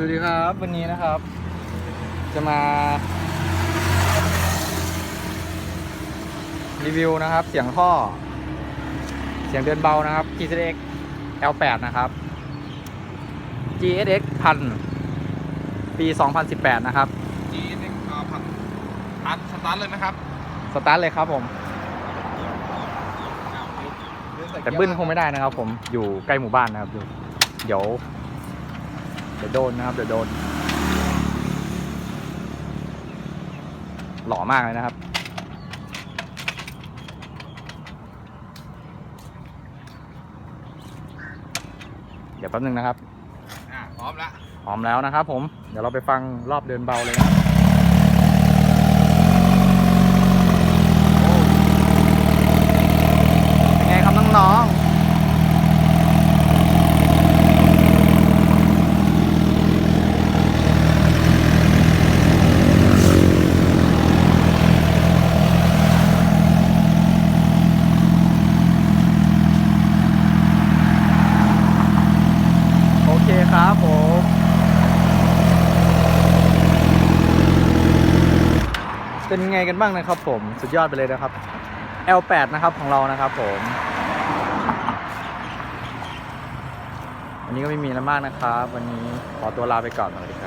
สวัสดีครับวันนี้นะครับ จะมา รีวิวนะครับ เสียงท่อ เสียงเดินเบานะครับ GZX L8 นะครับ GSX พันปี 2018 นะครับจีนงอ่าผัดพัดสตาร์ทเลยไหมครับ สตาร์ทเลยครับผมแต่บึ้นคงไม่ได้นะครับ ผมอยู่ใกล้หมู่บ้านนะครับอยู่เดี๋ยว เดี๋ยวโดนนะครับเดี๋ยวโดน หล่อมากเลยนะครับ เดี๋ยวแป๊บนึงนะครับ อ่าพร้อมละ พร้อมแล้วนะครับผม เดี๋ยวเราไปฟังรอบเดินเบาเลยนะเป็นไงครับน้องๆโอเคครับผมเป็นไงกันบ้างนะครับผมสุดยอดไปเลยนะครับ L8 นะครับของเรานะครับผมวันนี้ก็ไม่มีแล้วมากนะครับ วันนี้ขอตัวลาไปก่อนสวัสดีครับ